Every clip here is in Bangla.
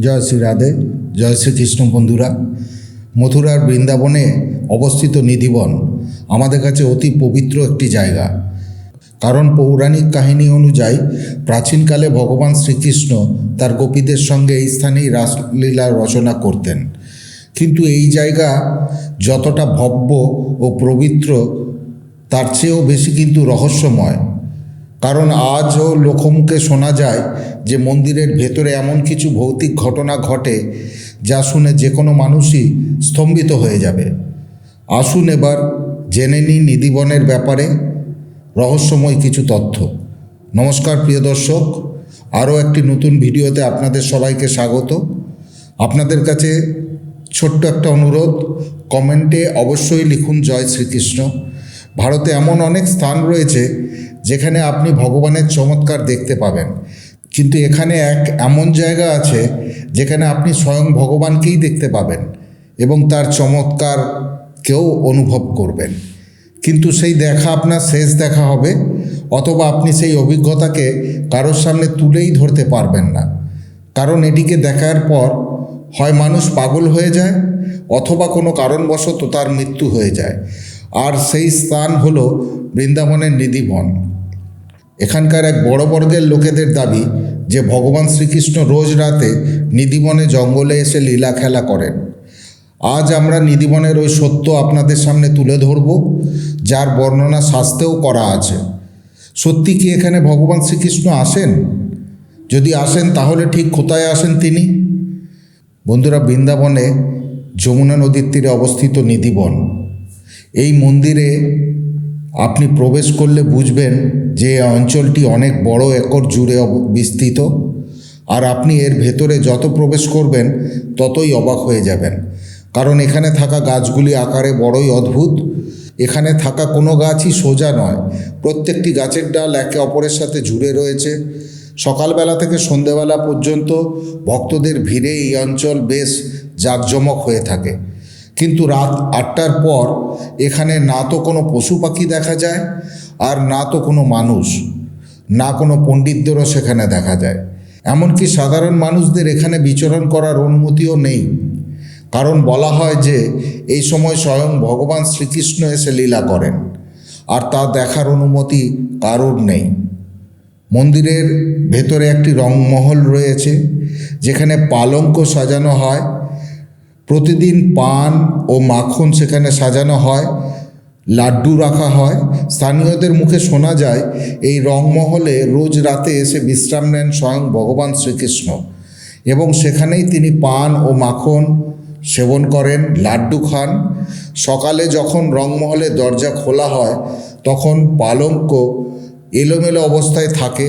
জয় শ্রী রাধে, জয় শ্রীকৃষ্ণ বন্ধুরা। মথুরার বৃন্দাবনে অবস্থিত নিধিবন আমাদের কাছে অতি পবিত্র একটি জায়গা। কারণ পৌরাণিক কাহিনী অনুযায়ী প্রাচীনকালে ভগবান শ্রীকৃষ্ণ তার গোপীদের সঙ্গে এই স্থানেই রাসলীলা রচনা করতেন। কিন্তু এই জায়গা যতটা ভব্য ও পবিত্র, তার চেয়েও বেশি কিন্তু রহস্যময়। কারণ আজও লোকমুখে শোনা যায় যে মন্দিরের ভেতরে এমন কিছু ভৌতিক ঘটনা ঘটে যা শুনে যে কোনো মানুষই স্তম্ভিত হয়ে যাবে। আসুন এবার জেনে নিই নিধিবনের ব্যাপারে রহস্যময় কিছু তথ্য। নমস্কার প্রিয় দর্শক, আরও একটি নতুন ভিডিওতে আপনাদের সবাইকে স্বাগত। আপনাদের কাছে ছোট্ট একটা অনুরোধ, কমেন্টে অবশ্যই লিখুন জয় শ্রীকৃষ্ণ। ভারতে এমন অনেক স্থান রয়েছে যেখানে আপনি ভগবানের চমৎকার দেখতে পাবেন। কিন্তু এখানে এক এমন জায়গা আছে, যেখানে আপনি স্বয়ং ভগবানকেই দেখতে পাবেন এবং তার চমৎকার কেউ অনুভব করবেন। কিন্তু সেই দেখা আপনার শেষ দেখা হবে, অথবা আপনি সেই অভিজ্ঞতাকে কারোর সামনে তুলেই ধরতে পারবেন না। কারণ এটিকে দেখার পর হয় মানুষ পাগল হয়ে যায়, অথবা কোনো কারণবশত তার মৃত্যু হয়ে যায়। আর সেই স্থান হলো বৃন্দাবনের নিধিবন। এখানকার এক বড় বর্গের লোকেদের দাবি যে ভগবান শ্রীকৃষ্ণ রোজ রাতে নিধিবনে জঙ্গলে এসে লীলা খেলা করেন। আজ আমরা নিধিবনের ওই সত্য আপনাদের সামনে তুলে ধরব, যার বর্ণনা শাস্ত্রেও করা আছে। সত্যি কি এখানে ভগবান শ্রীকৃষ্ণ আসেন? যদি আসেন, তাহলে ঠিক কোথায় আসেন তিনি? বন্ধুরা, বৃন্দাবনে যমুনা নদীর তীরে অবস্থিত নিধিবন। এই মন্দিরে আপনি প্রবেশ করলে বুঝবেন যে অঞ্চলটি অনেক বড় একর জুড়ে বিস্তৃত। আর আপনি এর ভেতরে যত প্রবেশ করবেন, ততই অবাক হয়ে যাবেন। কারণ এখানে থাকা গাছগুলি আকারে বড়ই অদ্ভুত। এখানে থাকা কোনো গাছই সোজা নয়। প্রত্যেকটি গাছের ডাল একে অপরের সাথে জুড়ে রয়েছে। সকালবেলা থেকে সন্ধেবেলা পর্যন্ত ভক্তদের ভিড়ে এই অঞ্চল বেশ জাঁকজমক হয়ে থাকে। কিন্তু রাত আটটার পর এখানে না তো কোনো পশু পাখি দেখা যায় আর না তো কোনো মানুষ, না কোনো পণ্ডিতদেরও সেখানে দেখা যায়। এমনকি সাধারণ মানুষদের এখানে বিচরণ করার অনুমতিও নেই। কারণ বলা হয় যে এই সময় স্বয়ং ভগবান শ্রীকৃষ্ণ এসে লীলা করেন, আর তা দেখার অনুমতি কারোর নেই। মন্দিরের ভেতরে একটি রংমহল রয়েছে, যেখানে পালঙ্ক সাজানো হয় প্রতিদিন পান ও মাখন সেখানে সাজানো হয়, লাড্ডু রাখা হয়। স্থানীয়দের মুখে শোনা যায়, এই রংমহলে রোজ রাতে এসে বিশ্রাম নেন স্বয়ং ভগবান শ্রীকৃষ্ণ এবং সেখানেই তিনি পান ও মাখন সেবন করেন, লাড্ডু খান। সকালে যখন রংমহলে দরজা খোলা হয়, তখন পালঙ্ক এলোমেলো অবস্থায় থাকে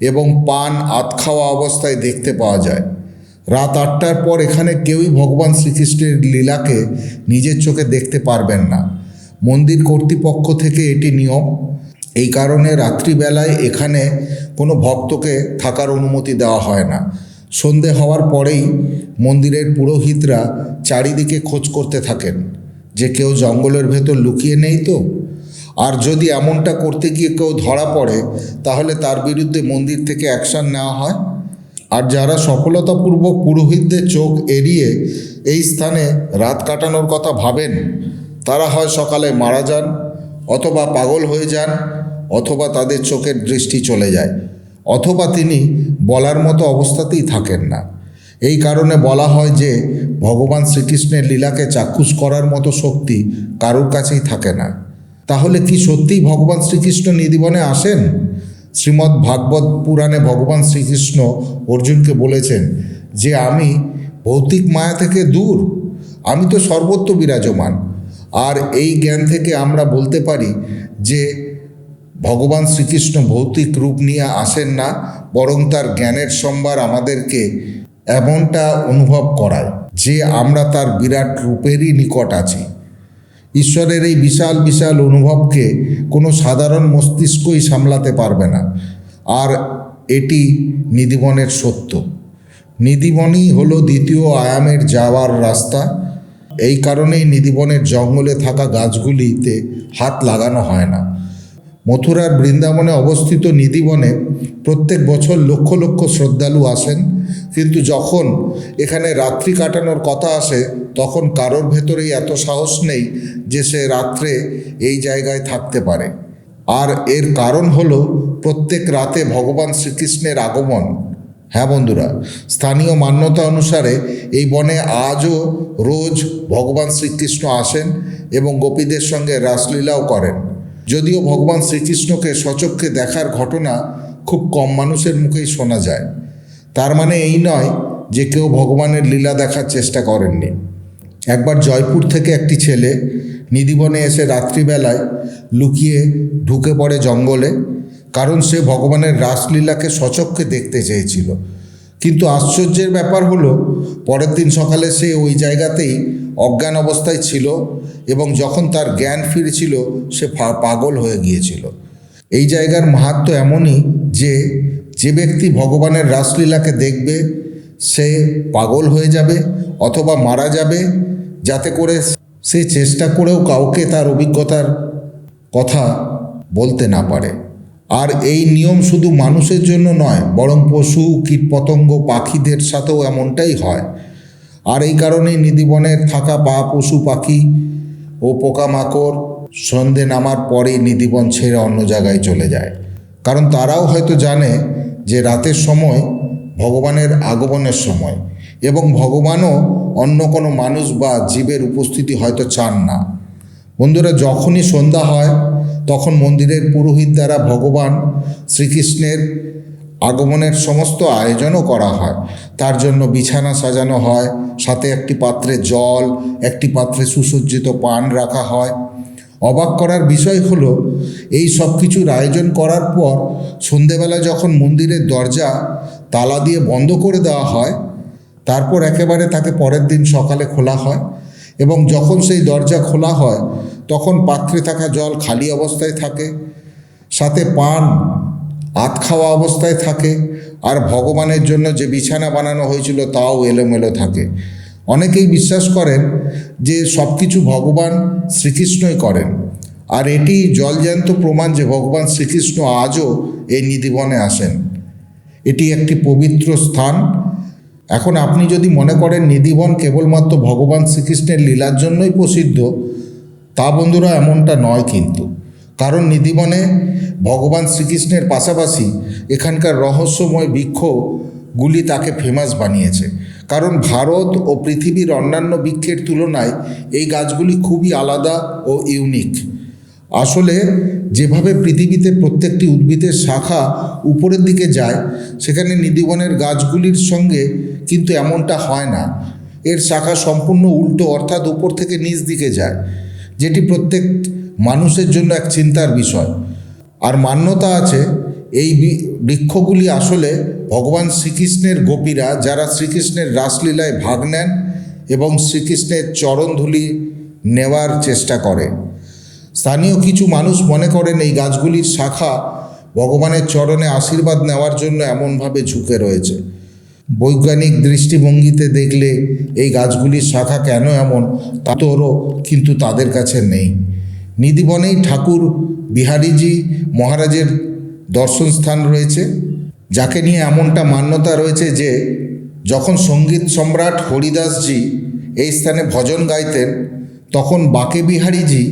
এবং পান আত খাওয়া অবস্থায় দেখতে পাওয়া যায়। রাত আটটার পর এখানে কেউই ভগবান শ্রীকৃষ্ণের লীলাকে নিজের চোখে দেখতে পারবেন না। মন্দির কর্তৃপক্ষ থেকে এটি নিয়ম। এই কারণে রাত্রিবেলায় এখানে কোনো ভক্তকে থাকার অনুমতি দেওয়া হয় না। সন্ধে হওয়ার পরেই মন্দিরের পুরোহিতরা চারিদিকে খোঁজ করতে থাকেন যে কেউ জঙ্গলের ভেতর লুকিয়ে নেই তো? আর যদি এমনটা করতে গিয়ে কেউ ধরা পড়ে, তাহলে তার বিরুদ্ধে মন্দির থেকে অ্যাকশন নেওয়া হয়। আর যারা সফলতাপূর্বক পুরোহিতদের চোখ এড়িয়ে এই স্থানে রাত কাটানোর কথা ভাবেন, তারা হয় সকালে মারা যান অথবা পাগল হয়ে যান অথবা তাদের চোখের দৃষ্টি চলে যায়, অথবা তিনি বলার মতো অবস্থাতেই থাকেন না। এই কারণে বলা হয় যে, ভগবান শ্রীকৃষ্ণের লীলাকে চাক্ষুষ করার মতো শক্তি কারোর কাছেই থাকে না। তাহলে কি সত্যিই ভগবান শ্রীকৃষ্ণ নিধিবনে আসেন? শ্রীমদ্ ভাগবত পুরাণে ভগবান শ্রীকৃষ্ণ অর্জুনকে বলেছেন যে আমি ভৌতিক মায়া থেকে দূর, আমি তো সর্বত্র বিরাজমান। আর এই জ্ঞান থেকে আমরা বলতে পারি যে ভগবান শ্রীকৃষ্ণ ভৌতিক রূপ নিয়ে আসেন না, বরং তার জ্ঞানের সম্ভার আমাদেরকে এমনটা অনুভব করায় যে আমরা তার বিরাট রূপেরই নিকট আছি। ঈশ্বরের এই বিশাল বিশাল অনুভবকে কোনো সাধারণ মস্তিষ্কই সামলাতে পারবে না। আর এটি নিধিবনের সত্য। নিধিবনই হলো দ্বিতীয় আয়ামের যাওয়ার রাস্তা। এই কারণেই নিধিবনের জঙ্গলে থাকা গাছগুলিতে হাত লাগানো হয় না। মথুরার বৃন্দাবনে অবস্থিত নিধিবনে প্রত্যেক বছর লক্ষ লক্ষ শ্রদ্ধালু আসেন। কিন্তু যখন এখানে রাত্রি কাটানোর কথা আসে, তখন কারোর ভেতরেই এত সাহস নেই যে সে রাত্রে এই জায়গায় থাকতে পারে। আর এর কারণ হলো প্রত্যেক রাতে ভগবান শ্রীকৃষ্ণের আগমন। হ্যাঁ বন্ধুরা, স্থানীয় মান্যতা অনুসারে এই বনে আজও রোজ ভগবান শ্রীকৃষ্ণ আসেন এবং গোপীদের সঙ্গে রাসলীলাও করেন। যদিও ভগবান শ্রীকৃষ্ণকে সচক্ষে দেখার ঘটনা খুব কম মানুষের মুখেই শোনা যায়। তার মানে এই নয় যে কেউ ভগবানের লীলা দেখার চেষ্টা করেননি। একবার জয়পুর থেকে একটি ছেলে নিধিবনে এসে রাত্রিবেলায় লুকিয়ে ঢুকে পড়ে জঙ্গলে, কারণ সে ভগবানের রাসলীলাকে সচক্ষে দেখতে চেয়েছিল। কিন্তু আশ্চর্যের ব্যাপার হলো, পরের দিন সকালে সে ওই জায়গাতেই অজ্ঞান অবস্থায় ছিল এবং যখন তার জ্ঞান ফিরেছিল, সে পাগল হয়ে গিয়েছিল। এই জায়গার মাহাত্ম এমনই যে যে ব্যক্তি ভগবানের রাসলীলাকে দেখবে, সে পাগল হয়ে যাবে অথবা মারা যাবে, যাতে করে সে চেষ্টা করেও কাউকে তার অভিজ্ঞতার কথা বলতে না পারে। আর এই নিয়ম শুধু মানুষের জন্য নয়, বরং পশু, কীটপতঙ্গ, পাখিদের সাথেও এমনটাই হয়। আর এই কারণেই নিধিবনের থাকা বা পশু, পাখি ও পোকামাকড় সন্ধে নামার পরেই নিধিবন ছেড়ে অন্য জায়গায় চলে যায়। কারণ তারাও হয়তো জানে যে রাতের সময় ভগবানের আগমনের সময় এবং ভগবানও অন্য কোনো মানুষ বা জীবের উপস্থিতি হয়তো চান না। বন্ধুরা, যখনই সন্ধ্যা হয়, তখন মন্দিরের পুরোহিত দ্বারা ভগবান শ্রীকৃষ্ণের আগমনের সমস্ত আয়োজনও করা হয়। তার জন্য বিছানা সাজানো হয়, সাথে একটি পাত্রে জল, একটি পাত্রে সুসজ্জিত পান রাখা হয়। অবাক করার বিষয় হলো এই সব কিছুর আয়োজন করার পর সন্ধেবেলা যখন মন্দিরের দরজা তালা দিয়ে বন্ধ করে দেওয়া হয়, তারপর একেবারে তাকে পরের দিন সকালে খোলা হয় এবং যখন সেই দরজা খোলা হয়, তখন পাত্রে থাকা জল খালি অবস্থায় থাকে, সাথে পান আত খাওয়া অবস্থায় থাকে আর ভগবানের জন্য যে বিছানা বানানো হয়েছিল তাও এলোমেলো থাকে। অনেকেই বিশ্বাস করেন যে সব কিছু ভগবান শ্রীকৃষ্ণই করেন। আর এটি জলজ্যান্ত প্রমাণ যে ভগবান শ্রীকৃষ্ণ আজও এই নিধিবনে আসেন। এটি একটি পবিত্র স্থান। এখন আপনি যদি মনে করেন নিধিবন কেবলমাত্র ভগবান শ্রীকৃষ্ণের লীলার জন্যই প্রসিদ্ধ, তা বন্ধুরা এমনটা নয় কিন্তু। কারণ নিধিবনে ভগবান শ্রীকৃষ্ণের পাশাপাশি এখানকার রহস্যময় বৃক্ষগুলি তাকে ফেমাস বানিয়েছে। কারণ ভারত ও পৃথিবীর অন্যান্য বৃক্ষের তুলনায় এই গাছগুলি খুবই আলাদা ও ইউনিক আসলে যেভাবে পৃথিবীতে প্রত্যেকটি উদ্ভিদের শাখা উপরের দিকে যায়, সেখানে নিধিবনের গাছগুলির সঙ্গে কিন্তু এমনটা হয় না। এর শাখা সম্পূর্ণ উল্টো অর্থাৎ উপর থেকে নিচ দিকে যায়, যেটি প্রত্যেক মানুষের জন্য এক চিন্তার বিষয়। আর মান্যতা আছে, এই বৃক্ষগুলি আসলে ভগবান শ্রীকৃষ্ণের গোপীরা, যারা শ্রীকৃষ্ণের রাসলীলায় ভাগ নেন এবং শ্রীকৃষ্ণের চরণধুলি নেওয়ার চেষ্টা করে। স্থানীয় কিছু মানুষ মনে করেন এই গাছগুলির শাখা ভগবানের চরণে আশীর্বাদ নেওয়ার জন্য এমনভাবে ঝুঁকে রয়েছে। বৈজ্ঞানিক দৃষ্টিভঙ্গিতে দেখলে এই গাছগুলির শাখা কেন এমন তা তোরও কিন্তু তাদের কাছে নেই। নিধিবনেই ঠাকুর বিহারীজি মহারাজের দর্শন স্থান রয়েছে, যাকে নিয়ে এমনটা মান্যতা রয়েছে যে, যখন সংগীত সম্রাট হরিদাসজি এই স্থানে ভজন গাইতেন, তখন বাকে বিহারীজি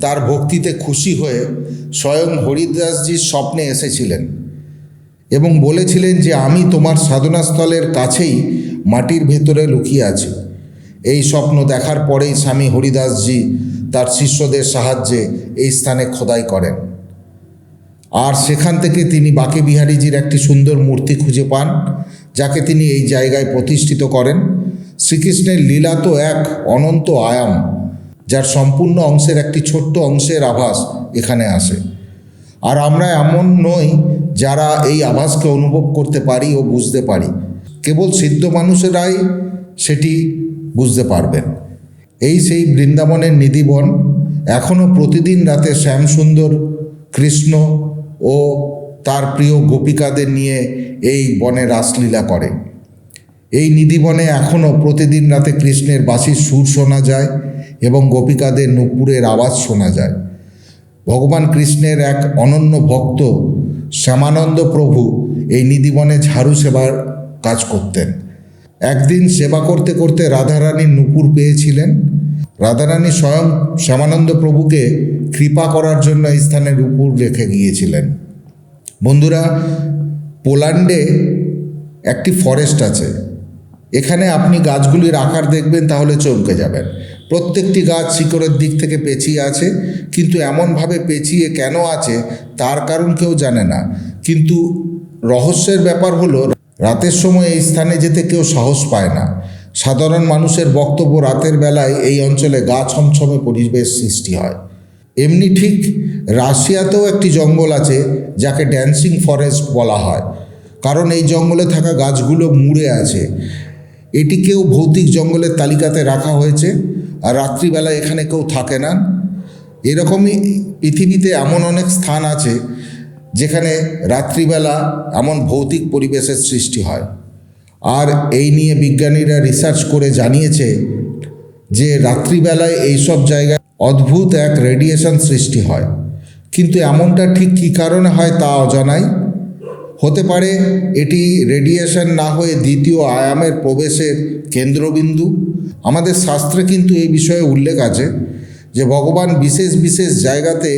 তার ভক্তিতে খুশি হয়ে স্বয়ং হরিদাসজির স্বপ্নে এসেছিলেন এবং বলেছিলেন যে আমি তোমার সাধনাস্থলের কাছেই মাটির ভেতরে লুকিয়ে আছি। এই স্বপ্ন দেখার পরেই স্বামী হরিদাসজি তার শিষ্যদের সাহায্যে এই স্থানে খোদাই করেন। আর সেখান থেকে তিনি বাকে বিহারীজির একটি সুন্দর মূর্তি খুঁজে পান, যাকে তিনি এই জায়গায় প্রতিষ্ঠিত করেন। শ্রীকৃষ্ণের লীলা তো এক অনন্ত আয়াম। যার সম্পূর্ণ অংশের একটি ছোট্ট অংশের আভাস এখানে আসে। আর আমরা এমন নই যারা এই আভাসকে অনুভব করতে পারি ও বুঝতে পারি। কেবল সিদ্ধ মানুষেরাই সেটি বুঝতে পারবেন। এই সেই বৃন্দাবনের নিধিবন এখনও প্রতিদিন রাতে শ্যামসুন্দর, কৃষ্ণ ও তার প্রিয় গোপিকাদের নিয়ে এই বনে রাসলীলা করে। এই নিধিবনে এখনও প্রতিদিন রাতে কৃষ্ণের বাঁশির সুর শোনা যায়। এবং গোপিকাদের নুপুরের আওয়াজ শোনা যায়। ভগবান কৃষ্ণের এক অনন্য ভক্ত শ্যামানন্দ প্রভু এই নিধিবনে ঝাড়ু সেবার কাজ করতেন। একদিন সেবা করতে করতে রাধারানীর নুপুর পেয়েছিলেন। রাধারানী স্বয়ং শ্যামানন্দ প্রভুকে কৃপা করার জন্য এই স্থানে নুপুর রেখে গিয়েছিলেন। বন্ধুরা পোল্যান্ডে একটি ফরেস্ট আছে। এখানে আপনি গাছগুলির আকার দেখবেন, তাহলে চমকে যাবেন। প্রত্যেকটি গাছ শিকড়ের দিক থেকে পেঁচিয়ে আছে, কিন্তু এমনভাবে পেঁচিয়ে কেন আছে, তার কারণ কেউ জানে না। কিন্তু রহস্যের ব্যাপার হলো, রাতের সময় এই স্থানে যেতে কেউ সাহস পায় না। সাধারণ মানুষের বক্তব্য রাতের বেলায় এই অঞ্চলে গা ছমছমে পরিবেশ সৃষ্টি হয়। এমনি ঠিক রাশিয়াতেও একটি জঙ্গল আছে, যাকে ড্যান্সিং ফরেস্ট বলা হয়। কারণ এই জঙ্গলে থাকা গাছগুলো মুড়ে আছে। এটিকেও ভৌতিক জঙ্গলের তালিকাতে রাখা হয়েছে। আর রাত্রিবেলা এখানে কেউ থাকে না। এরকমই পৃথিবীতে এমন অনেক স্থান আছে, যেখানে রাত্রিবেলা এমন ভৌতিক পরিবেশের সৃষ্টি হয়। আর এই নিয়ে বিজ্ঞানীরা রিসার্চ করে জানিয়েছে যে রাত্রিবেলায় এইসব জায়গায় অদ্ভুত এক রেডিয়েশন সৃষ্টি হয়। কিন্তু এমনটা ঠিক কী কারণে হয় তা অজানাই। হতে পারে এটি রেডিয়েশন না হয়ে দ্বিতীয় আয়ামের প্রবেশের কেন্দ্রবিন্দু। আমাদের শাস্ত্রে কিন্তু এই বিষয়ে উল্লেখ আছে যে ভগবান বিশেষ বিশেষ জায়গাতে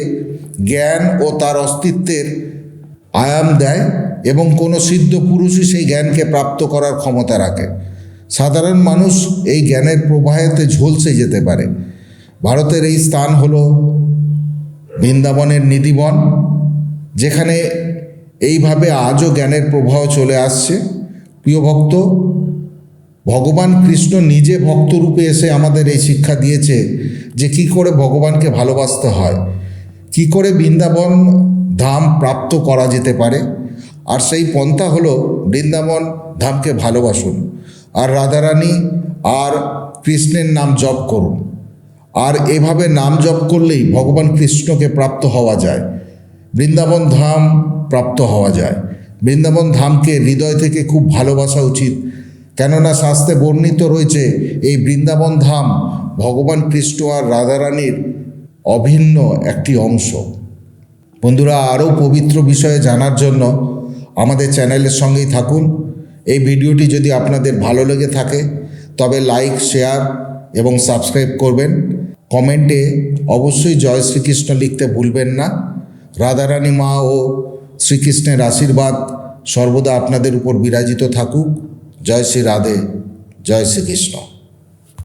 জ্ঞান ও তার অস্তিত্বের আয়াম দেয় এবং কোনো সিদ্ধ পুরুষই সেই জ্ঞানকে প্রাপ্ত করার ক্ষমতা রাখে। সাধারণ মানুষ এই জ্ঞানের প্রবাহেতে ঝলসে যেতে পারে। ভারতের এই স্থান হলো বৃন্দাবনের নিধিবন, যেখানে এইভাবে আজও জ্ঞানের প্রবাহ চলে আসছে। প্রিয় ভক্ত, ভগবান কৃষ্ণ নিজে ভক্তরূপে এসে আমাদের এই শিক্ষা দিয়েছে যে কি করে ভগবানকে ভালোবাসতে হয়, কি করে বৃন্দাবন ধাম প্রাপ্ত করা যেতে পারে। আর সেই পন্থা হলো বৃন্দাবন ধামকে ভালোবাসুন। আর রাধারানী আর কৃষ্ণের নাম জপ করুন। আর এভাবে নাম জপ করলেই ভগবান কৃষ্ণকে প্রাপ্ত হওয়া যায়। বৃন্দাবন ধাম প্রাপ্ত হওয়া যায়। বৃন্দাবন ধামকে হৃদয় থেকে খুব ভালোবাসা উচিত। কেননা শাস্ত্রে বর্ণিত রয়েছে, এই বৃন্দাবন ধাম ভগবান কৃষ্ণ আর রাধারানীর অভিন্ন একটি অংশ। বন্ধুরা, আরও পবিত্র বিষয়ে জানার জন্য আমাদের চ্যানেলের সঙ্গেই থাকুন। এই ভিডিওটি যদি আপনাদের ভালো লেগে থাকে, তবে লাইক, শেয়ার এবং সাবস্ক্রাইব করবেন। কমেন্টে অবশ্যই জয় শ্রীকৃষ্ণ লিখতে ভুলবেন না। রাধারানী মা ও শ্রীকৃষ্ণের আশীর্বাদ সর্বদা আপনাদের উপর বিরাজিত থাকুক। জয় শ্রী রাধে জয় শ্রীকৃষ্ণ।